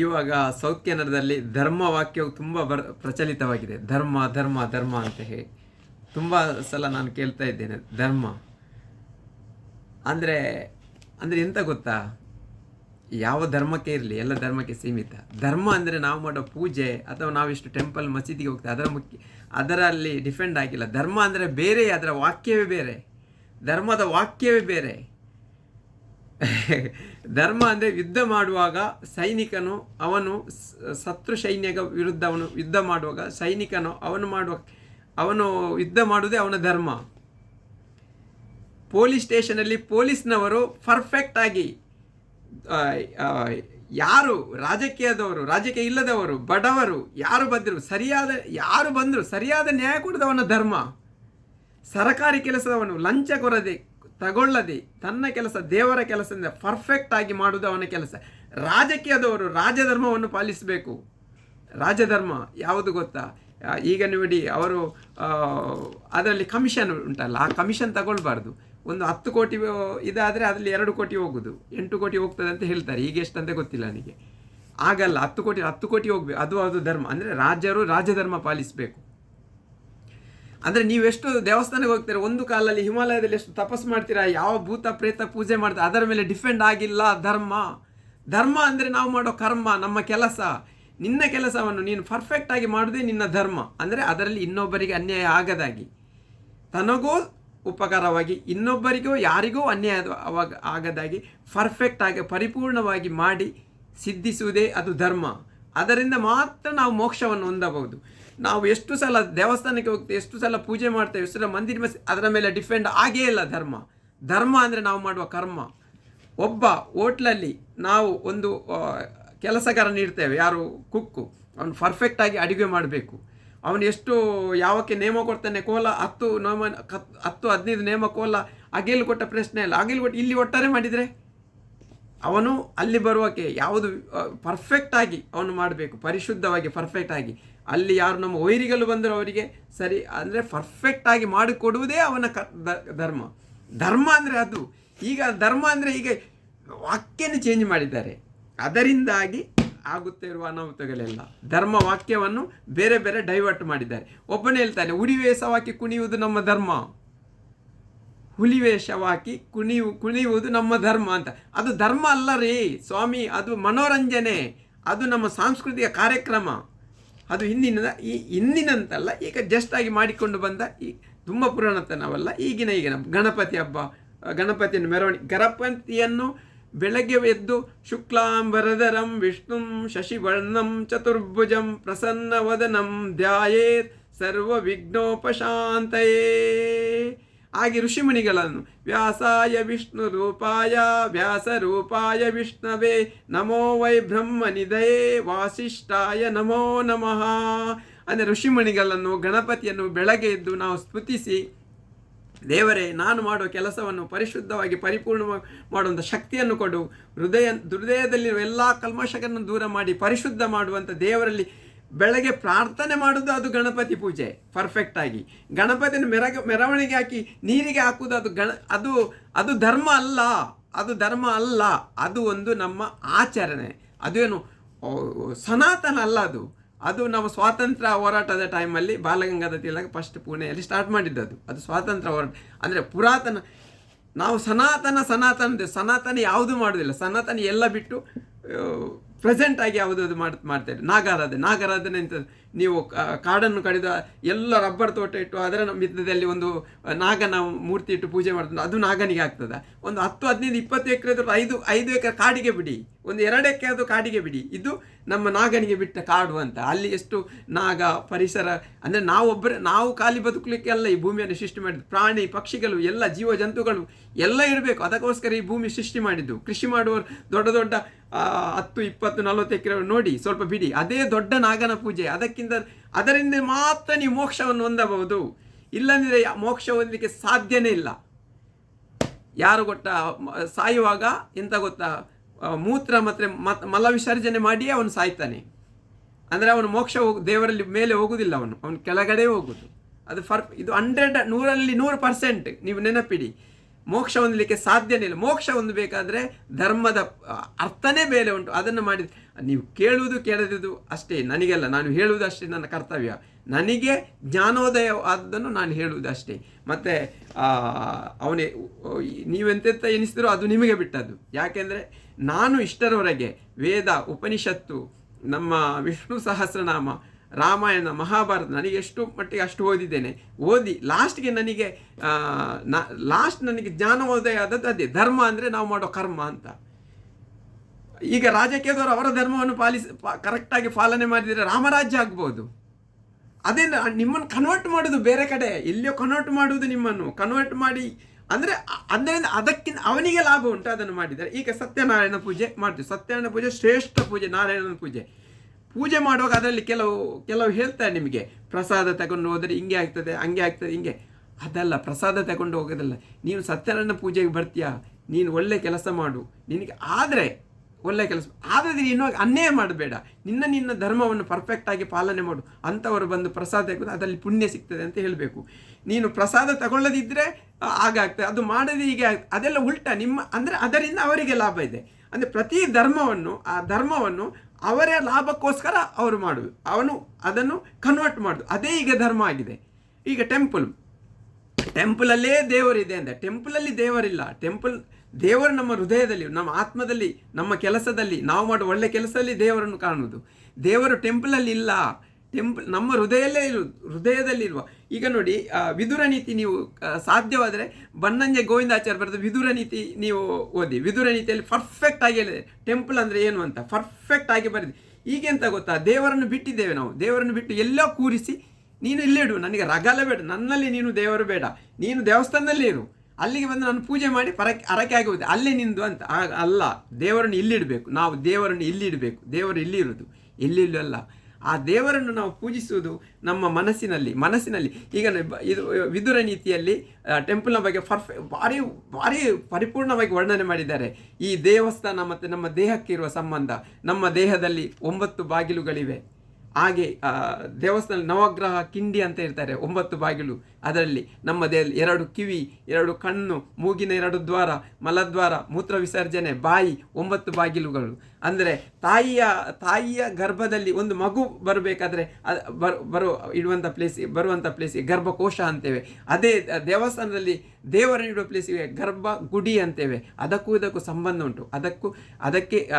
ಇವಾಗ ಸೌತ್ ಕೆನಡಾದಲ್ಲಿ ಧರ್ಮ ವಾಕ್ಯವು ತುಂಬ ಬರ್, ಪ್ರಚಲಿತವಾಗಿದೆ. ಧರ್ಮ ಧರ್ಮ ಧರ್ಮ ಅಂತ ಹೇಳಿ. ತುಂಬ ಸಲ ನಾನು ಕೇಳ್ತಾ ಇದ್ದೇನೆ, ಧರ್ಮ. ಅಂದರೆ ಅಂದರೆ ಎಂತ ಗೊತ್ತಾ? ಯಾವ ಧರ್ಮಕ್ಕೆ ಇರಲಿ, ಎಲ್ಲ ಧರ್ಮಕ್ಕೆ ಸೀಮಿತ. ಧರ್ಮ ಅಂದರೆ ನಾವು ಮಾಡೋ ಪೂಜೆ ಅಥವಾ ನಾವಿಷ್ಟು ಟೆಂಪಲ್ ಮಸೀದಿಗೆ ಹೋಗ್ತೇವೆ ಅದರ ಮುಖ್ಯ, ಅದರಲ್ಲಿ ಡಿಫೆಂಡ್ ಆಗಿಲ್ಲ. ಧರ್ಮ ಅಂದರೆ ಬೇರೆ, ಅದರ ವಾಕ್ಯವೇ ಬೇರೆ. ಧರ್ಮದ ವಾಕ್ಯವೇ ಬೇರೆ. ಧರ್ಮ ಅಂದರೆ ಯುದ್ಧ ಮಾಡುವಾಗ ಸೈನಿಕನು ಅವನು ಶತ್ರು ಸೈನ್ಯಗ ವಿರುದ್ಧ ಅವನು ಯುದ್ಧ ಮಾಡುವಾಗ ಸೈನಿಕನು ಅವನು ಮಾಡುವ ಅವನು ಯುದ್ಧ ಮಾಡುವುದೇ ಅವನ ಧರ್ಮ. ಪೊಲೀಸ್ ಸ್ಟೇಷನಲ್ಲಿ ಪೊಲೀಸ್ನವರು ಪರ್ಫೆಕ್ಟ್ ಆಗಿ ಆ, ಆ, ಯಾರು ರಾಜಕೀಯದವರು ರಾಜಕೀಯ ಇಲ್ಲದವರು ಬಡವರು ಯಾರು ಬಂದರು ಸರಿಯಾದ ಯಾರು ಬಂದರು ಸರಿಯಾದ ನ್ಯಾಯ ಕೊಡದವನ ಧರ್ಮ. ಸರಕಾರಿ ಕೆಲಸದವನು ಲಂಚ ಕೊರದೆ ತಗೊಳ್ಳದೆ ತನ್ನ ಕೆಲಸ, ದೇವರ ಕೆಲಸದಿಂದ ಪರ್ಫೆಕ್ಟ್ ಆಗಿ ಮಾಡುವುದು ಅವನ ಕೆಲಸ. ರಾಜಕೀಯದವರು ರಾಜಧರ್ಮವನ್ನು ಪಾಲಿಸಬೇಕು. ರಾಜಧರ್ಮ ಯಾವುದು ಗೊತ್ತಾ? ಈಗ ನೋಡಿ ಅವರು ಅದರಲ್ಲಿ ಕಮಿಷನ್ ಉಂಟಲ್ಲ, ಆ ಕಮಿಷನ್ ತಗೊಳ್ಬಾರ್ದು. ಒಂದು ಹತ್ತು ಕೋಟಿ ಇದಾದರೆ ಅದರಲ್ಲಿ ಎರಡು ಕೋಟಿ ಹೋಗುದು, ಎಂಟು ಕೋಟಿ ಹೋಗ್ತದೆ ಅಂತ ಹೇಳ್ತಾರೆ. ಈಗ ಎಷ್ಟಂತ ಗೊತ್ತಿಲ್ಲ ನನಗೆ ಆಗಲ್ಲ, ಹತ್ತು ಕೋಟಿ ಹತ್ತು ಕೋಟಿ ಹೋಗ್ಬೇಕು. ಅದು ಅದು ಧರ್ಮ. ಅಂದರೆ ರಾಜರು ರಾಜಧರ್ಮ ಪಾಲಿಸಬೇಕು. ಅಂದರೆ ನೀವೆಷ್ಟು ದೇವಸ್ಥಾನಕ್ಕೆ ಹೋಗ್ತೀರ, ಒಂದು ಕಾಲದಲ್ಲಿ ಹಿಮಾಲಯದಲ್ಲಿ ಎಷ್ಟು ತಪಸ್ ಮಾಡ್ತೀರಾ, ಯಾವ ಭೂತ ಪ್ರೇತ ಪೂಜೆ ಮಾಡ್ತೀರಾ, ಅದರ ಮೇಲೆ ಡಿಫೆಂಡ್ ಆಗಿಲ್ಲ ಧರ್ಮ. ಧರ್ಮ ಅಂದರೆ ನಾವು ಮಾಡೋ ಕರ್ಮ, ನಮ್ಮ ಕೆಲಸ. ನಿನ್ನ ಕೆಲಸವನ್ನು ನೀನು ಪರ್ಫೆಕ್ಟ್ ಆಗಿ ಮಾಡೋದೇ ನಿನ್ನ ಧರ್ಮ. ಅಂದರೆ ಅದರಲ್ಲಿ ಇನ್ನೊಬ್ಬರಿಗೆ ಅನ್ಯಾಯ ಆಗದಾಗಿ. ತನಗೂ ಉಪಕಾರವಾಗಿ, ಇನ್ನೊಬ್ಬರಿಗೂ ಯಾರಿಗೂ ಅನ್ಯಾಯ ಅವಾಗ ಆಗದಾಗಿ ಪರ್ಫೆಕ್ಟ್ ಆಗಿ, ಪರಿಪೂರ್ಣವಾಗಿ ಮಾಡಿ ಸಿದ್ಧಿಸುವುದೇ ಅದು ಧರ್ಮ. ಅದರಿಂದ ಮಾತ್ರ ನಾವು ಮೋಕ್ಷವನ್ನು ಹೊಂದಬಹುದು. ನಾವು ಎಷ್ಟು ಸಲ ದೇವಸ್ಥಾನಕ್ಕೆ ಹೋಗ್ತೇವೆ, ಎಷ್ಟು ಸಲ ಪೂಜೆ ಮಾಡ್ತೇವೆ, ಎಷ್ಟು ಸಲ ಮಂದಿರ ಅದರ ಮೇಲೆ ಡಿಫೆಂಡ್ ಆಗೇ ಇಲ್ಲ ಧರ್ಮ. ಧರ್ಮ ಅಂದರೆ ನಾವು ಮಾಡುವ ಕರ್ಮ. ಒಬ್ಬ ಹೋಟ್ಲಲ್ಲಿ ನಾವು ಒಂದು ಕೆಲಸಗಾರ ನೀಡ್ತೇವೆ, ಯಾರು ಕುಕ್ಕು, ಅವನು ಪರ್ಫೆಕ್ಟಾಗಿ ಅಡುಗೆ ಮಾಡಬೇಕು. ಅವನು ಎಷ್ಟು ಯಾವಕ್ಕೆ ನೇಮ ಕೊಡ್ತಾನೆ, ಕೋಲ ಹತ್ತು, ನೇಮ ಹತ್ತು, ಹದಿನೈದು ನೇಮ, ಕೋಲ, ಅಗೇಲು ಕೊಟ್ಟ ಪ್ರಶ್ನೆ ಇಲ್ಲ. ಅಗೇಲು ಕೊಟ್ಟು ಇಲ್ಲಿ ಒಟ್ಟಾರೆ ಮಾಡಿದರೆ? ಅವನು ಅಲ್ಲಿ ಬರುವಕ್ಕೆ ಯಾವುದು ಪರ್ಫೆಕ್ಟಾಗಿ ಅವನು ಮಾಡಬೇಕು, ಪರಿಶುದ್ಧವಾಗಿ ಪರ್ಫೆಕ್ಟ್ ಆಗಿ. ಅಲ್ಲಿ ಯಾರು ನಮ್ಮ ವೈರಿಗಳು ಬಂದರೂ ಅವರಿಗೆ ಸರಿ ಅಂದರೆ ಪರ್ಫೆಕ್ಟಾಗಿ ಮಾಡಿಕೊಡುವುದೇ ಅವನ ಕ ಧರ್ಮ. ಧರ್ಮ ಅಂದರೆ ಅದು. ಈಗ ಧರ್ಮ ಅಂದರೆ ಈಗ ವಾಕ್ಯನೇ ಚೇಂಜ್ ಮಾಡಿದ್ದಾರೆ. ಅದರಿಂದಾಗಿ ಆಗುತ್ತೆ ಇರುವ ಅನಾಹುತಗಳೆಲ್ಲ. ಧರ್ಮ ವಾಕ್ಯವನ್ನು ಬೇರೆ ಬೇರೆ ಡೈವರ್ಟ್ ಮಾಡಿದ್ದಾರೆ. ಒಬ್ಬನೇ ಹೇಳ್ತಾನೆ ಉಡಿವೇಸವಾಕಿ ಕುಣಿಯುವುದು ನಮ್ಮ ಧರ್ಮ. ಹುಲಿವೇಷವಾಕಿ ಕುಣಿಯು, ಕುಣಿಯುವುದು ನಮ್ಮ ಧರ್ಮ ಅಂತ. ಅದು ಧರ್ಮ ಅಲ್ಲ ರೀ. ಸ್ವಾಮಿ, ಅದು ಮನೋರಂಜನೆ. ಅದು ನಮ್ಮ ಸಾಂಸ್ಕೃತಿಕ ಕಾರ್ಯಕ್ರಮ. ಅದು ಹಿಂದಿನ ಈ ಹಿಂದಿನಂತಲ್ಲ, ಈಗ ಜಸ್ಟ್ ಆಗಿ ಮಾಡಿಕೊಂಡು ಬಂದ ಈ ತುಂಬ ಪುರಾಣತನವಲ್ಲ, ಈಗಿನ ಈಗಿನ ಗಣಪತಿ ಹಬ್ಬ ಗಣಪತಿಯನ್ನು ಮೆರವಣಿಗೆ ಗಣಪತಿಯನ್ನು ಬೆಳಗ್ಗೆ ಎದ್ದು ಶುಕ್ಲಾಂಬರಧರಂ ವಿಷ್ಣುಂ ಶಶಿವರ್ಣಂ, ಚತುರ್ಭುಜಂ, ಪ್ರಸನ್ನವದನಂ, ಧ್ಯಾಯೇತ್ ಸರ್ವ ವಿಘ್ನೋಪಶಾಂತಯೇ ಹಾಗೆ ಋಷಿಮುನಿಗಳನ್ನು ವ್ಯಾಸಾಯ ವಿಷ್ಣು ರೂಪಾಯ ವ್ಯಾಸ ರೂಪಾಯ ವಿಷ್ಣವೇ. ನಮೋ ವೈ ಬ್ರಹ್ಮ ನಿಧಯೇ ವಾಸಿಷ್ಠಾಯ ನಮೋ ನಮಃ. ಅಂದರೆ ಋಷಿಮುನಿಗಳನ್ನು ಗಣಪತಿಯನ್ನು ಬೆಳಗ್ಗೆ ಎದ್ದು ನಾವು ಸ್ತುತಿಸಿ, ದೇವರೇ, ನಾನು ಮಾಡುವ ಕೆಲಸವನ್ನು ಪರಿಶುದ್ಧವಾಗಿ ಪರಿಪೂರ್ಣ ಮಾಡುವಂಥ ಶಕ್ತಿಯನ್ನು ಕೊಡು. ಹೃದಯ ಹೃದಯದಲ್ಲಿರುವ ಎಲ್ಲ ಕಲ್ಮಶಗಳನ್ನು ದೂರ ಮಾಡಿ ಪರಿಶುದ್ಧ ಮಾಡುವಂಥ ದೇವರಲ್ಲಿ ಬೆಳಗ್ಗೆ ಪ್ರಾರ್ಥನೆ ಮಾಡೋದು ಅದು ಗಣಪತಿ ಪೂಜೆ ಪರ್ಫೆಕ್ಟ್ ಆಗಿ. ಗಣಪತಿಯನ್ನು ಮೆರಗ, ಮೆರವಣಿಗೆ ಹಾಕಿ ನೀರಿಗೆ ಹಾಕುವುದು ಅದು ಗಣ, ಅದು ಅದು ಧರ್ಮ ಅಲ್ಲ, ಅದು ಧರ್ಮ ಅಲ್ಲ, ಅದು ಒಂದು ನಮ್ಮ ಆಚರಣೆ. ಅದೇನು ಸನಾತನ ಅಲ್ಲ ಅದು. ಅದು ನಾವು ಸ್ವಾತಂತ್ರ್ಯ ಹೋರಾಟದ ಟೈಮಲ್ಲಿ ಬಾಲಗಂಗಾಧರ ತಿಲಕ್ ಫಸ್ಟ್ ಪುಣೆಯಲ್ಲಿ ಸ್ಟಾರ್ಟ್ ಮಾಡಿದ್ದದು. ಅದು ಸ್ವಾತಂತ್ರ್ಯ ಹೋರಾಟ. ಅಂದರೆ ಪುರಾತನ, ನಾವು ಸನಾತನ ಸನಾತನ ಸನಾತನ ಯಾವುದು ಮಾಡೋದಿಲ್ಲ. ಸನಾತನ ಎಲ್ಲ ಬಿಟ್ಟು ಪ್ರೆಸೆಂಟ್ ಆಗಿ ಯಾವುದಾದ್ರು ಮಾಡ್ ಮಾಡ್ತಾರೆ ನಾಗಾರಾಧನೆ. ನಾಗಾರಾಧನೆ ಅಂತ ನೀವು ಕಾಡನ್ನು ಕಡಿದ ಎಲ್ಲ ರಬ್ಬರ್ ತೋಟ ಇಟ್ಟು ಅದರ ಮಿತ್ತದಲ್ಲಿ ಒಂದು ನಾಗನ ಮೂರ್ತಿ ಇಟ್ಟು ಪೂಜೆ ಮಾಡ್ತಾರೆ ಅದು ನಾಗನಿಗೆ ಆಗ್ತದೆ. ಒಂದು ಹತ್ತು ಹದಿನೈದು ಇಪ್ಪತ್ತು ಎಕರೆ ಐದು ಐದು ಎಕರೆ ಕಾಡಿಗೆ ಬಿಡಿ. ಒಂದು ಎರಡು ಎಕರೆ ಅದು ಕಾಡಿಗೆ ಬಿಡಿ. ಇದು ನಮ್ಮ ನಾಗನಿಗೆ ಬಿಟ್ಟ ಕಾಡು ಅಂತ. ಅಲ್ಲಿ ಎಷ್ಟು ನಾಗ, ಪರಿಸರ, ಅಂದರೆ ನಾವೊಬ್ಬರೇ, ನಾವು ಖಾಲಿ ಬದುಕಲಿಕ್ಕೆ ಅಲ್ಲ ಈ ಭೂಮಿಯನ್ನು ಸೃಷ್ಟಿ ಮಾಡಿದ್ದು. ಪ್ರಾಣಿ, ಪಕ್ಷಿಗಳು, ಎಲ್ಲ ಜೀವ ಜಂತುಗಳು ಎಲ್ಲ ಇರಬೇಕು. ಅದಕ್ಕೋಸ್ಕರ ಈ ಭೂಮಿ ಸೃಷ್ಟಿ ಮಾಡಿದ್ದು. ಕೃಷಿ ಮಾಡುವವರು ದೊಡ್ಡ ದೊಡ್ಡ ಹತ್ತು, ಇಪ್ಪತ್ತು, ನಲವತ್ತು ಎಕರೆ ನೋಡಿ ಸ್ವಲ್ಪ ಬಿಡಿ. ಅದೇ ದೊಡ್ಡ ನಾಗನ ಪೂಜೆ. ಅದಕ್ಕಿಂತ, ಅದರಿಂದ ಮಾತ್ರ ನೀವು ಮೋಕ್ಷವನ್ನು ಹೊಂದಬಹುದು. ಇಲ್ಲಂದರೆ ಮೋಕ್ಷ ಹೊಂದಲಿಕ್ಕೆ ಸಾಧ್ಯನೇ ಇಲ್ಲ. ಯಾರು ಕೊಟ್ಟ ಸಾಯುವಾಗ ಎಂತ ಗೊತ್ತಾ? ಮೂತ್ರ ಮತ್ತು ಮತ್ ಮಲ ವಿಸರ್ಜನೆ ಮಾಡಿಯೇ ಅವನು ಸಾಯ್ತಾನೆ. ಅಂದರೆ ಅವನು ಮೋಕ್ಷ ದೇವರಲ್ಲಿ ಮೇಲೆ ಹೋಗುವುದಿಲ್ಲ ಅವನು. ಅವನು ಕೆಳಗಡೆ ಹೋಗುದು. ಅದು ಫರ್, ಇದು ಹಂಡ್ರೆಡ್ ನೂರಲ್ಲಿ ನೂರು ಪರ್ಸೆಂಟ್ ನೀವು ನೆನಪಿಡಿ. ಮೋಕ್ಷ ಹೊಂದಲಿಕ್ಕೆ ಸಾಧ್ಯನೇ ಇಲ್ಲ. ಮೋಕ್ಷ ಹೊಂದಬೇಕಾದ್ರೆ ಧರ್ಮದ ಅರ್ಥನೇ ಬೇರೆ ಉಂಟು. ಅದನ್ನು ಮಾಡಿ ನೀವು ಕೇಳುವುದು ಕೇಳದಿದ್ದು ಅಷ್ಟೇ. ನನಗೆಲ್ಲ, ನಾನು ಹೇಳುವುದು ಅಷ್ಟೇ ನನ್ನ ಕರ್ತವ್ಯ. ನನಗೆ ಜ್ಞಾನೋದಯ ಆದದ್ದನ್ನು ನಾನು ಹೇಳುವುದಷ್ಟೇ. ಮತ್ತು ಅವನೇ ನೀವೆಂತೆಂತ ಎನಿಸಿದ್ರು ಅದು ನಿಮಗೆ ಬಿಟ್ಟದ್ದು. ಯಾಕೆಂದರೆ ನಾನು ಇಷ್ಟರವರೆಗೆ ವೇದ, ಉಪನಿಷತ್ತು, ನಮ್ಮ ವಿಷ್ಣು ಸಹಸ್ರನಾಮ, ರಾಮಾಯಣ, ಮಹಾಭಾರತ ನನಗೆ ಎಷ್ಟು ಮಟ್ಟಿಗೆ ಅಷ್ಟು ಓದಿದ್ದೇನೆ. ಓದಿ, ಲಾಸ್ಟ್ಗೆ ನನಗೆ ಲಾಸ್ಟ್ ನನಗೆ ಜ್ಞಾನೋದಯ ಆದದ್ದು ಅದೇ. ಧರ್ಮ ಅಂದರೆ ನಾವು ಮಾಡೋ ಕರ್ಮ ಅಂತ. ಈಗ ರಾಜಕೀಯದವರು ಅವರ ಧರ್ಮವನ್ನು ಪಾಲಿಸಿ ಕರೆಕ್ಟಾಗಿ ಪಾಲನೆ ಮಾಡಿದರೆ ರಾಮರಾಜ್ಯ ಆಗ್ಬೋದು. ಅದೇ ನಿಮ್ಮನ್ನು ಕನ್ವರ್ಟ್ ಮಾಡೋದು ಬೇರೆ ಕಡೆ. ಎಲ್ಲಿಯೋ ಕನ್ವರ್ಟ್ ಮಾಡುವುದು ನಿಮ್ಮನ್ನು. ಕನ್ವರ್ಟ್ ಮಾಡಿ, ಅಂದರೆ ಅದರಿಂದ ಅದಕ್ಕಿಂತ ಅವನಿಗೆ ಲಾಭ ಉಂಟು, ಅದನ್ನು ಮಾಡಿದ್ದಾರೆ ಈಗ ಸತ್ಯನಾರಾಯಣ ಪೂಜೆ ಮಾಡ್ತೀವಿ. ಸತ್ಯನಾರಾಯಣ ಪೂಜೆ ಶ್ರೇಷ್ಠ ಪೂಜೆ, ನಾರಾಯಣನ ಪೂಜೆ. ಪೂಜೆ ಮಾಡುವಾಗ ಅದರಲ್ಲಿ ಕೆಲವು ಕೆಲವು ಹೇಳ್ತಾರೆ ನಿಮಗೆ. ಪ್ರಸಾದ ತಗೊಂಡು ಹೋದರೆ ಹಿಂಗೆ ಆಗ್ತದೆ, ಹಂಗೆ ಆಗ್ತದೆ, ಹಿಂಗೆ. ಅದಲ್ಲ, ಪ್ರಸಾದ ತಗೊಂಡು ಹೋಗೋದಲ್ಲ. ನೀನು ಸತ್ಯನಾರಾಯಣ ಪೂಜೆಗೆ ಬರ್ತೀಯಾ? ನೀನು ಒಳ್ಳೆ ಕೆಲಸ ಮಾಡು. ನಿನಗೆ, ಆದರೆ ಒಳ್ಳೆ ಕೆಲಸ. ಆದರೆ ನೀನು ಅನ್ಯಾಯ ಮಾಡಬೇಡ. ನಿನ್ನ ನಿನ್ನ ಧರ್ಮವನ್ನು ಪರ್ಫೆಕ್ಟಾಗಿ ಪಾಲನೆ ಮಾಡು. ಅಂಥವರು ಬಂದು ಪ್ರಸಾದ ತೆಗೆದು ಅದರಲ್ಲಿ ಪುಣ್ಯ ಸಿಗ್ತದೆ ಅಂತ ಹೇಳಬೇಕು. ನೀನು ಪ್ರಸಾದ ತಗೊಳ್ಳದಿದ್ದರೆ ಆಗಾಗ್ತದೆ ಅದು ಮಾಡದೆ ಹೀಗೆ ಅದೆಲ್ಲ ಉಲ್ಟ ನಿಮ್ಮ, ಅಂದರೆ ಅದರಿಂದ ಅವರಿಗೆ ಲಾಭ ಇದೆ. ಅಂದರೆ ಪ್ರತಿ ಧರ್ಮವನ್ನು, ಆ ಧರ್ಮವನ್ನು ಅವರ ಲಾಭಕ್ಕೋಸ್ಕರ ಅವರು ಮಾಡುವುದು ಅವನು ಅದನ್ನು ಕನ್ವರ್ಟ್ ಮಾಡುದು. ಅದೇ ಈಗ ಧರ್ಮ ಆಗಿದೆ. ಈಗ ಟೆಂಪಲ್ ಟೆಂಪಲಲ್ಲೇ ದೇವರಿದೆ ಅಂದರೆ ಟೆಂಪಲಲ್ಲಿ ದೇವರಿಲ್ಲ. ಟೆಂಪಲ್ ದೇವರು ನಮ್ಮ ಹೃದಯದಲ್ಲಿ, ನಮ್ಮ ಆತ್ಮದಲ್ಲಿ, ನಮ್ಮ ಕೆಲಸದಲ್ಲಿ, ನಾವು ಮಾಡುವ ಒಳ್ಳೆ ಕೆಲಸದಲ್ಲಿ ದೇವರನ್ನು ಕಾಣುವುದು. ದೇವರು ಟೆಂಪಲಲ್ಲಿ ಇಲ್ಲ. ಟೆಂಪಲ್ ನಮ್ಮ ಹೃದಯಲ್ಲೇ ಇರು, ಹೃದಯದಲ್ಲಿರುವ. ಈಗ ನೋಡಿ ವಿದುರ ನೀತಿ ನೀವು ಸಾಧ್ಯವಾದರೆ ಬನ್ನಂಜೆ ಗೋವಿಂದಾಚಾರ್ಯ ಬರೆದ ವಿದುರ ನೀತಿ ನೀವು ಓದಿ. ವಿದುರ ನೀತಿಯಲ್ಲಿ ಪರ್ಫೆಕ್ಟ್ ಆಗಿ ಹೇಳಿದೆ. ಟೆಂಪಲ್ ಅಂದರೆ ಏನು ಅಂತ ಪರ್ಫೆಕ್ಟ್ ಆಗಿ ಬರೆದಿ. ಈಗೆಂತ ಗೊತ್ತಾ? ದೇವರನ್ನು ಬಿಟ್ಟಿದ್ದೇವೆ ನಾವು. ದೇವರನ್ನು ಬಿಟ್ಟು ಎಲ್ಲೋ ಕೂರಿಸಿ ನೀನು ಇಲ್ಲಿಡು. ನನಗೆ ರಗಲ ಬೇಡ. ನನ್ನಲ್ಲಿ ನೀನು ದೇವರು ಬೇಡ. ನೀನು ದೇವಸ್ಥಾನದಲ್ಲಿ ಇರು. ಅಲ್ಲಿಗೆ ಬಂದು ನಾನು ಪೂಜೆ ಮಾಡಿ ಪರಕ್ಕೆ ಹರಕೆ ಆಗುವುದು ಅಲ್ಲೇ ನಿಂದು ಅಂತ. ಅಲ್ಲ, ದೇವರನ್ನು ಇಲ್ಲಿಡಬೇಕು ನಾವು ದೇವರನ್ನು ಇಲ್ಲಿಡಬೇಕು ದೇವರು ಇಲ್ಲಿ ಇರುವುದು. ಎಲ್ಲಿಲ್ಲೂ ಅಲ್ಲ. ಆ ದೇವರನ್ನು ನಾವು ಪೂಜಿಸುವುದು ನಮ್ಮ ಮನಸ್ಸಿನಲ್ಲಿ ಮನಸ್ಸಿನಲ್ಲಿ. ಈಗ ಇದು ವಿದುರ ನೀತಿಯಲ್ಲಿ ಟೆಂಪಲ್ನ ಬಗ್ಗೆ ಪರ್ಫೆ ಭಾರಿ ಭಾರಿ ಪರಿಪೂರ್ಣವಾಗಿ ವರ್ಣನೆ ಮಾಡಿದ್ದಾರೆ. ಈ ದೇವಸ್ಥಾನ ಮತ್ತು ನಮ್ಮ ದೇಹಕ್ಕೆ ಇರುವ ಸಂಬಂಧ, ನಮ್ಮ ದೇಹದಲ್ಲಿ ಒಂಬತ್ತು ಬಾಗಿಲುಗಳಿವೆ. ಹಾಗೆ ದೇವಸ್ಥಾನ ನವಗ್ರಹ ಕಿಂಡಿ ಅಂತ ಇರ್ತಾರೆ ಒಂಬತ್ತು ಬಾಗಿಲು. ಅದರಲ್ಲಿ ನಮ್ಮ ದೇಹದಲ್ಲಿ ಎರಡು ಕಿವಿ, ಎರಡು ಕಣ್ಣು, ಮೂಗಿನ ಎರಡು ದ್ವಾರ, ಮಲದ್ವಾರ, ಮೂತ್ರ ವಿಸರ್ಜನೆ, ಬಾಯಿ, ಒಂಬತ್ತು ಬಾಗಿಲುಗಳು. ಅಂದರೆ ತಾಯಿಯ ತಾಯಿಯ ಗರ್ಭದಲ್ಲಿ ಒಂದು ಮಗು ಬರಬೇಕಾದ್ರೆ ಬರ್ ಇಡುವಂಥ ಪ್ಲೇಸ್ ಬರುವಂಥ ಪ್ಲೇಸಿಗೆ ಗರ್ಭಕೋಶ ಅಂತೇವೆ. ಅದೇ, ದೇವಸ್ಥಾನದಲ್ಲಿ ದೇವರನ್ನು ಇಡುವ ಪ್ಲೇಸಿಗೆ ಗರ್ಭ ಗುಡಿ ಅಂತೇವೆ. ಅದಕ್ಕೂ ಇದಕ್ಕೂ ಸಂಬಂಧ ಉಂಟು. ಅದಕ್ಕೂ, ಅದಕ್ಕೆ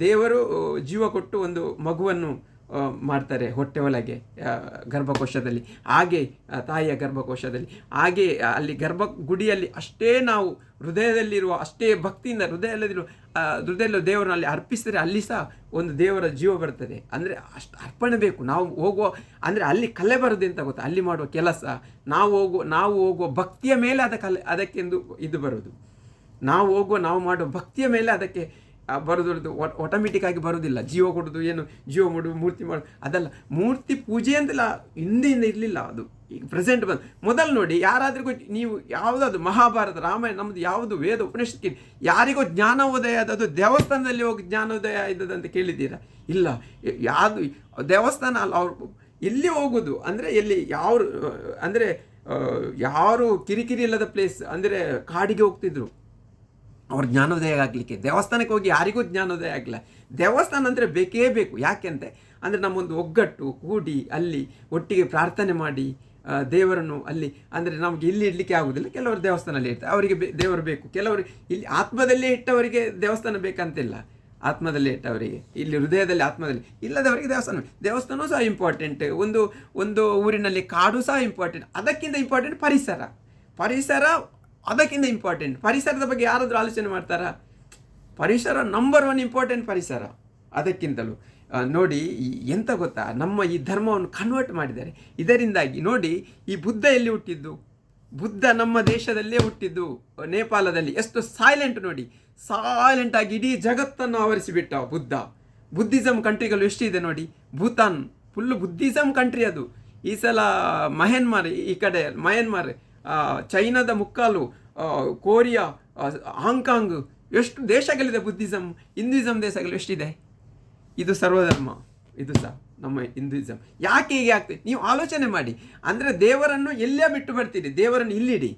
ದೇವರು, ಜೀವ ಕೊಟ್ಟು ಒಂದು ಮಗುವನ್ನು ಮಾಡ್ತಾರೆ ಹೊಟ್ಟೆ ಒಳಗೆ ಗರ್ಭಕೋಶದಲ್ಲಿ. ಹಾಗೆ ತಾಯಿಯ ಗರ್ಭಕೋಶದಲ್ಲಿ. ಹಾಗೆ ಅಲ್ಲಿ ಗರ್ಭ ಗುಡಿಯಲ್ಲಿ ಅಷ್ಟೇ ನಾವು ಹೃದಯದಲ್ಲಿರುವ, ಅಷ್ಟೇ ಭಕ್ತಿಯಿಂದ ಹೃದಯದಲ್ಲಿರುವ ಹೃದಯದಲ್ಲಿ ದೇವರಲ್ಲಿ ಅರ್ಪಿಸಿದರೆ ಅಲ್ಲಿ ಸಹ ಒಂದು ದೇವರ ಜೀವ ಬರ್ತದೆ ಅಂದರೆ ಅಷ್ಟು ಅರ್ಪಣೆ ಬೇಕು. ನಾವು ಹೋಗುವ, ಅಂದರೆ ಅಲ್ಲಿ ಕಲೆ ಬರೋದು ಅಂತ ಗೊತ್ತಾ? ಅಲ್ಲಿ ಮಾಡುವ ಕೆಲಸ. ನಾವು ಹೋಗುವ ನಾವು ಹೋಗುವ ಭಕ್ತಿಯ ಮೇಲೆ ಅದ ಕಲೆ, ಅದಕ್ಕೆಂದು ಇದು ಬರೋದು ನಾವು ಹೋಗುವ, ನಾವು ಮಾಡುವ ಭಕ್ತಿಯ ಮೇಲೆ ಅದಕ್ಕೆ ಬರೋದು ಆಟೋಮೆಟಿಕ್ ಆಗಿ ಬರೋದಿಲ್ಲ. ಜೀವ ಕೊಡೋದು, ಏನು, ಜೀವ ಮಾಡೋದು ಮೂರ್ತಿ ಮಾಡೋದು ಅದಲ್ಲ. ಮೂರ್ತಿ ಪೂಜೆ ಅಂತಲ್ಲ ಹಿಂದೆಯಿಂದ ಇರಲಿಲ್ಲ ಅದು. ಈಗ ಪ್ರೆಸೆಂಟ್ ಬಂದು. ಮೊದಲು ನೋಡಿ ಯಾರಾದ್ರಿಗೂ ನೀವು ಯಾವುದಾದ್ರು ಮಹಾಭಾರತ, ರಾಮಾಯಣ ನಮ್ಮದು ಯಾವುದು ವೇದ, ಉಪನಿಷತ್ಗೆ ಯಾರಿಗೋ ಜ್ಞಾನೋದಯ ಅದು ದೇವಸ್ಥಾನದಲ್ಲಿ ಹೋಗಿ ಜ್ಞಾನೋದಯ ಆದದ್ದು ಅಂತ ಕೇಳಿದ್ದೀರಾ? ಇಲ್ಲ. ಯಾವುದು ದೇವಸ್ಥಾನ ಅಲ್ಲ, ಅವ್ರು ಎಲ್ಲಿ ಹೋಗೋದು? ಅಂದರೆ ಎಲ್ಲಿ ಯಾರು ಅಂದರೆ ಯಾರು ಕಿರಿಕಿರಿ ಇಲ್ಲದ ಪ್ಲೇಸ್ ಅಂದರೆ ಕಾಡಿಗೆ ಹೋಗ್ತಿದ್ರು. ಅವ್ರ ಜ್ಞಾನೋದಯ ಆಗಲಿಕ್ಕೆ. ದೇವಸ್ಥಾನಕ್ಕೆ ಹೋಗಿ ಯಾರಿಗೂ ಜ್ಞಾನೋದಯ ಆಗಿಲ್ಲ ದೇವಸ್ಥಾನ ಅಂದರೆ ಬೇಕೇ ಬೇಕು. ಯಾಕೆಂತೆ ಅಂದರೆ ನಮ್ಮೊಂದು ಒಗ್ಗಟ್ಟು, ಕೂಡಿ, ಅಲ್ಲಿ ಒಟ್ಟಿಗೆ ಪ್ರಾರ್ಥನೆ ಮಾಡಿ ದೇವರನ್ನು ಅಲ್ಲಿ, ಅಂದರೆ ನಮಗೆ ಇಲ್ಲಿ ಇಡಲಿಕ್ಕೆ ಆಗುವುದಿಲ್ಲ ಕೆಲವರು ದೇವಸ್ಥಾನದಲ್ಲಿ ಇರ್ತಾರೆ ಅವರಿಗೆ ಬೇ, ದೇವರು ಬೇಕು. ಕೆಲವರು ಇಲ್ಲಿ ಆತ್ಮದಲ್ಲೇ ಇಟ್ಟವರಿಗೆ ದೇವಸ್ಥಾನ ಬೇಕಂತಿಲ್ಲ. ಆತ್ಮದಲ್ಲಿ ಇಟ್ಟವರಿಗೆ. ಇಲ್ಲಿ ಹೃದಯದಲ್ಲಿ ಆತ್ಮದಲ್ಲಿ ಇಲ್ಲದವರಿಗೆ ದೇವಸ್ಥಾನ ದೇವಸ್ಥಾನವೂ ಸಹ ಇಂಪಾರ್ಟೆಂಟ್ ಒಂದು ಒಂದು ಊರಿನಲ್ಲಿ ಕಾಡು ಸಹ ಇಂಪಾರ್ಟೆಂಟ್ ಅದಕ್ಕಿಂತ ಇಂಪಾರ್ಟೆಂಟ್ ಪರಿಸರ. ಪರಿಸರ ಅದಕ್ಕಿಂತ ಇಂಪಾರ್ಟೆಂಟ್ ಪರಿಸರದ ಬಗ್ಗೆ ಯಾರಾದರೂ ಆಲೋಚನೆ ಮಾಡ್ತಾರಾ? ಪರಿಸರ ನಂಬರ್ ಒನ್ ಇಂಪಾರ್ಟೆಂಟ್ ಪರಿಸರ. ಅದಕ್ಕಿಂತಲೂ. ನೋಡಿ ಎಂತ ಗೊತ್ತಾ? ನಮ್ಮ ಈ ಧರ್ಮವನ್ನು ಕನ್ವರ್ಟ್ ಮಾಡಿದ್ದಾರೆ. ಇದರಿಂದಾಗಿ ನೋಡಿ, ಈ ಬುದ್ಧ ಎಲ್ಲಿ ಹುಟ್ಟಿದ್ದು? ಬುದ್ಧ ನಮ್ಮ ದೇಶದಲ್ಲೇ ಹುಟ್ಟಿದ್ದು. ನೇಪಾಳದಲ್ಲಿ. ಎಷ್ಟು ಸೈಲೆಂಟ್ ನೋಡಿ. ಸೈಲೆಂಟ್ ಆಗಿ ಇಡೀ ಜಗತ್ತನ್ನು ಆವರಿಸಿಬಿಟ್ಟ ಬುದ್ಧ. ಬುದ್ಧಿಸಮ್ ಕಂಟ್ರಿಗಳು ಎಷ್ಟಿದೆ ನೋಡಿ? ಭೂತಾನ್. ಫುಲ್ಲು ಬುದ್ಧಿಸಮ್ ಕಂಟ್ರಿ ಅದು. ಈ ಸಲ ಮಯನ್ಮಾರ್ ಈ ಕಡೆ ಮಯನ್ಮಾರ್ ಚೈನಾದ ಮುಕ್ಕಾಲು ಕೊರಿಯಾ ಹಾಂಗ್ಕಾಂಗ್, ಎಷ್ಟು ದೇಶಗಳಿದೆ ಬುದ್ಧಿಸಮ್ ಹಿಂದೂಯಿಸಮ್ ದೇಶಗಳು ಎಷ್ಟಿದೆ? ಇದು ಸರ್ವಧರ್ಮ, ಇದು ಸಹ ನಮ್ಮ ಹಿಂದೂಯಿಸಮ್ ಯಾಕೆ ಹೀಗೆ ಆಗ್ತದೆ ನೀವು ಆಲೋಚನೆ ಮಾಡಿ. ಅಂದರೆ ದೇವರನ್ನು ಎಲ್ಲೇ ಬಿಟ್ಟು ಬರ್ತೀರಿ, ದೇವರನ್ನು ಇಲ್ಲಿಡಿ.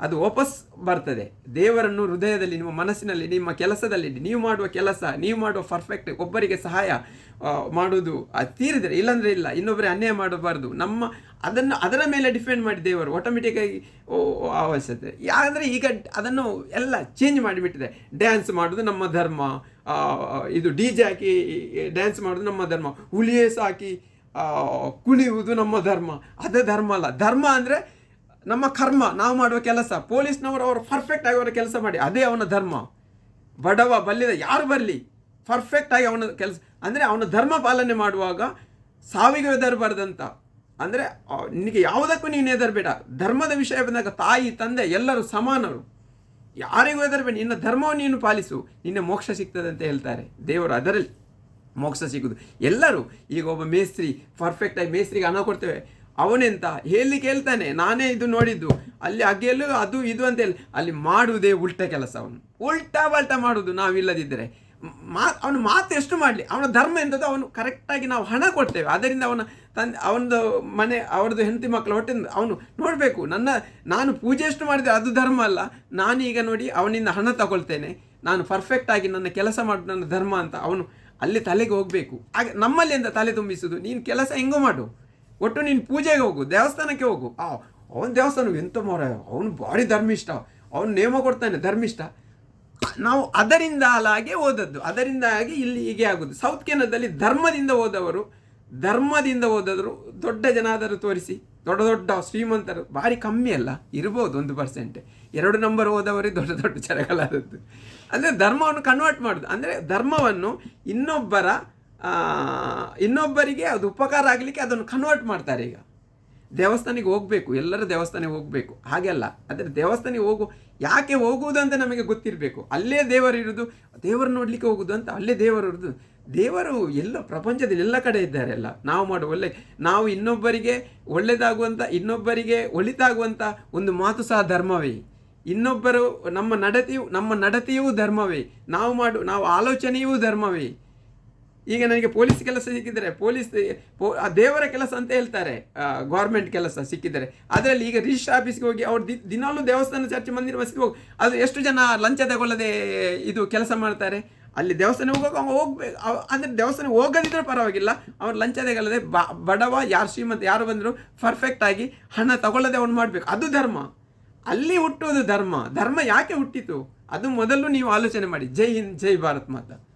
ಅದು ವಾಪಸ್ ಬರ್ತದೆ. ದೇವರನ್ನು ಹೃದಯದಲ್ಲಿ ನಿಮ್ಮ ಮನಸ್ಸಿನಲ್ಲಿ, ನಿಮ್ಮ ಕೆಲಸದಲ್ಲಿ, ನೀವು ಮಾಡುವ ಕೆಲಸ, ನೀವು ಮಾಡುವ ಪರ್ಫೆಕ್ಟ್ ಒಬ್ಬರಿಗೆ ಸಹಾಯ ಮಾಡುವುದು ಅದು ತೀರಿದರೆ, ಇಲ್ಲಾಂದರೆ ಇಲ್ಲ ಇನ್ನೊಬ್ಬರೇ ಅನ್ಯಾಯ ಮಾಡಬಾರ್ದು. ನಮ್ಮ, ಅದನ್ನು, ಅದರ ಮೇಲೆ ಡಿಪೆಂಡ್ ಮಾಡಿ ದೇವರು ಆಟೋಮೆಟಿಕ್ಕಾಗಿ ಅವಶ್ಯಕತೆ ಯಾಕಂದರೆ ಈಗ ಅದನ್ನು ಎಲ್ಲ ಚೇಂಜ್ ಮಾಡಿಬಿಟ್ಟಿದೆ. ಡ್ಯಾನ್ಸ್ ಮಾಡೋದು ನಮ್ಮ ಧರ್ಮ ಇದು ಡಿ ಜೆ ಹಾಕಿ ಡ್ಯಾನ್ಸ್ ಮಾಡೋದು ನಮ್ಮ ಧರ್ಮ. ಹುಲಿಯೇಸ್ ಹಾಕಿ ಕುಣಿಯುವುದು ನಮ್ಮ ಧರ್ಮ. ಅದೇ ಧರ್ಮ ಅಲ್ಲ. ಧರ್ಮ ಅಂದರೆ ನಮ್ಮ ಕರ್ಮ, ನಾವು ಮಾಡುವ ಕೆಲಸ, ಪೊಲೀಸ್ನವರು ಅವರು ಪರ್ಫೆಕ್ಟ್ ಆಗಿ ಅವರ ಕೆಲಸ ಮಾಡಿ, ಅದೇ ಅವನ ಧರ್ಮ. ಬಡವ, ಬಲ್ಲಿದ, ಯಾರು ಬರಲಿ ಪರ್ಫೆಕ್ಟ್ ಆಗಿ ಅವನ ಕೆಲಸ, ಅಂದರೆ ಅವನ ಧರ್ಮ ಪಾಲನೆ ಮಾಡುವಾಗ ಸಾವಿಗೆ ಹೆದರಬಾರ್ದಂತ. ಅಂದರೆ ನಿನಗೆ ಯಾವುದಕ್ಕೂ ನೀನು ಹೆದರಬೇಡ. ಧರ್ಮದ ವಿಷಯ ಬಂದಾಗ ತಾಯಿ, ತಂದೆ, ಎಲ್ಲರೂ ಸಮಾನರು. ಯಾರಿಗೂ ಹೆದರಬೇಡ. ನಿನ್ನ ಧರ್ಮವನ್ನು ನೀನು ಪಾಲಿಸು. ನಿನ್ನ ಮೋಕ್ಷ ಸಿಗ್ತದೆ ಅಂತ ಹೇಳ್ತಾರೆ. ದೇವರು ಅದರಲ್ಲಿ ಮೋಕ್ಷ ಸಿಗುದು. ಎಲ್ಲರೂ, ಈಗ ಒಬ್ಬ ಮೇಸ್ತ್ರಿ ಪರ್ಫೆಕ್ಟಾಗಿ ಮೇಸ್ತ್ರಿಗೆ ಹಣ ಕೊಡ್ತೇವೆ. ಅವನೆಂತ? ಹೇಳಿ ಕೇಳ್ತಾನೆ. ನಾನೇ ಇದು ನೋಡಿದ್ದು. ಅಲ್ಲಿ ಅಗೆಯಲು ಅದು ಇದು ಅಂತ ಹೇಳಿ. ಅಲ್ಲಿ ಮಾಡುವುದೇ ಉಲ್ಟ ಕೆಲಸ ಅವನು. ಉಲ್ಟಾ ಬಲ್ಟ ಮಾಡುವುದು ನಾವಿಲ್ಲದಿದ್ದರೆ ಮಾ, ಅವನು ಮಾತು ಎಷ್ಟು ಮಾಡಲಿ? ಅವನ ಧರ್ಮ ಎಂಥದ್ದು? ಅವನು ಕರೆಕ್ಟಾಗಿ ನಾವು ಹಣ ಕೊಡ್ತೇವೆ. ಅದರಿಂದ ಅವನ ತಂದೆ, ಅವನದು ಮನೆ ಅವ್ರದ್ದು ಹೆಂಡತಿ ಮಕ್ಕಳು ಹೊಟ್ಟೆ ಅವನು ನೋಡಬೇಕು. ನನ್ನ, ನಾನು ಪೂಜೆ ಎಷ್ಟು ಮಾಡಿದೆ ಅದು ಧರ್ಮ ಅಲ್ಲ. ನಾನೀಗ ನೋಡಿ ಅವನಿಂದ ಹಣ ತಗೊಳ್ತೇನೆ. ನಾನು ಪರ್ಫೆಕ್ಟಾಗಿ ನನ್ನ ಕೆಲಸ ಮಾಡೋದು ನನ್ನ ಧರ್ಮ ಅಂತ ಅವನು ಅಲ್ಲಿ ತಲೆಗೆ ಹೋಗಬೇಕು. ಹಾಗೆ ನಮ್ಮಲ್ಲಿ ಎಂತ ತಲೆ ತುಂಬಿಸುದು ನೀನು ಕೆಲಸ ಹೆಂಗೋ ಮಾಡು. ಒಟ್ಟು ನೀನು ಪೂಜೆಗೆ ಹೋಗು, ದೇವಸ್ಥಾನಕ್ಕೆ ಹೋಗು. ಆ, ಅವನ ದೇವಸ್ಥಾನ ಎಂತ ಮಾರ, ಅವನು ಭಾರಿ ಧರ್ಮಿಷ್ಠ, ಅವನು ನೇಮ ಕೊಡ್ತಾನೆ ಧರ್ಮಿಷ್ಠ. ನಾವು ಅದರಿಂದ ಹಾಗೆ ಓದದ್ದು ಅದರಿಂದಾಗಿ ಇಲ್ಲಿ ಹೀಗೆ ಆಗೋದು. ಸೌತ್ ಕೆನದಲ್ಲಿ ಧರ್ಮದಿಂದ ಓದವರು ಧರ್ಮದಿಂದ ಓದಿದ್ರು ದೊಡ್ಡ ಜನಾದರೂ ತೋರಿಸಿ, ದೊಡ್ಡ ದೊಡ್ಡ ಶ್ರೀಮಂತರು, ಭಾರಿ ಕಮ್ಮಿ ಅಲ್ಲ, ಇರ್ಬೋದು ಒಂದು ಪರ್ಸೆಂಟ್ ಎರಡು ನಂಬರ್ ಹೋದವರೇ ದೊಡ್ಡ ದೊಡ್ಡ ಜನಗಳಾದದ್ದು ಅಂದರೆ ಧರ್ಮವನ್ನು ಕನ್ವರ್ಟ್ ಮಾಡೋದು. ಅಂದರೆ ಧರ್ಮವನ್ನು ಇನ್ನೊಬ್ಬರ ಇನ್ನೊಬ್ಬರಿಗೆ ಅದು ಉಪಕಾರ ಆಗಲಿಕ್ಕೆ ಅದನ್ನು ಕನ್ವರ್ಟ್ ಮಾಡ್ತಾರೆ ಈಗ. ದೇವಸ್ಥಾನಿಗೆ ಹೋಗಬೇಕು, ಎಲ್ಲರೂ ದೇವಸ್ಥಾನಕ್ಕೆ ಹೋಗಬೇಕು. ಹಾಗೆಲ್ಲ ಆದರೆ ದೇವಸ್ಥಾನಿಗೆ ಹೋಗು, ಯಾಕೆ ಹೋಗುವುದು ಅಂತ ನಮಗೆ ಗೊತ್ತಿರಬೇಕು. ಅಲ್ಲೇ ದೇವರು ಇರೋದು ದೇವರು ನೋಡಲಿಕ್ಕೆ ಹೋಗುದು ಅಂತ ಅಲ್ಲೇ ದೇವರು ಇರೋದು. ದೇವರು ಎಲ್ಲ ಪ್ರಪಂಚದಲ್ಲಿ ಎಲ್ಲ ಕಡೆ ಇದ್ದಾರೆ ಎಲ್ಲ ನಾವು ಮಾಡುವ ಒಳ್ಳೆ, ನಾವು ಇನ್ನೊಬ್ಬರಿಗೆ ಒಳ್ಳೆಯದಾಗುವಂಥ ಇನ್ನೊಬ್ಬರಿಗೆ ಒಳಿತಾಗುವಂಥ ಒಂದು ಮಾತು ಸಹ ಧರ್ಮವೇ. ಇನ್ನೊಬ್ಬರು ನಮ್ಮ ನಡತೆಯು, ನಮ್ಮ ನಡತೆಯೂ ಧರ್ಮವೇ. ನಾವು ಮಾಡು, ನಾವು ಆಲೋಚನೆಯೂ ಧರ್ಮವೇ. ಈಗ ನನಗೆ ಪೊಲೀಸ್ ಕೆಲಸ ಸಿಕ್ಕಿದರೆ ಪೊಲೀಸ್ ಆ ದೇವರ ಕೆಲಸ ಅಂತ ಹೇಳ್ತಾರೆ. ಗೌರ್ಮೆಂಟ್ ಕೆಲಸ ಸಿಕ್ಕಿದರೆ. ಅದರಲ್ಲಿ ಈಗ ರಿಜಿಸ್ಟರ್ ಆಫೀಸ್ಗೆ ಹೋಗಿ ಅವ್ರು ದಿ- ದಿನಾಲೂ ದೇವಸ್ಥಾನ ಚರ್ಚೆ ಮಂದಿರ ಮಸೀದಿಗೆ ಹೋಗಿ, ಅದು ಎಷ್ಟು ಜನ ಲಂಚ ತಗೊಳ್ಳದೆ ಇದು ಕೆಲಸ ಮಾಡ್ತಾರೆ? ಅಲ್ಲಿ ದೇವಸ್ಥಾನ ಹೋಗೋಕೆ ಅವ್ನು ಹೋಗ್ಬೇಕು ಅಂದರೆ ದೇವಸ್ಥಾನ ಹೋಗದಿದ್ರೆ ಪರವಾಗಿಲ್ಲ. ಅವ್ರು ಲಂಚ ತಗೊಳ್ಳದೆ ಬ- ಬಡವ, ಯಾರು ಶ್ರೀಮಂತ, ಯಾರು ಬಂದರೂ ಪರ್ಫೆಕ್ಟ್ ಆಗಿ ಹಣ ತಗೊಳ್ಳದೆ ಅವ್ನು ಮಾಡಬೇಕು. ಅದು ಧರ್ಮ. ಅಲ್ಲಿ ಹುಟ್ಟೋದು ಧರ್ಮ. ಧರ್ಮ ಯಾಕೆ ಹುಟ್ಟಿತು? ಅದು ಮೊದಲು ನೀವು ಆಲೋಚನೆ ಮಾಡಿ. ಜೈ ಹಿಂದ್, ಜೈ ಭಾರತ್ ಮಾತಾ.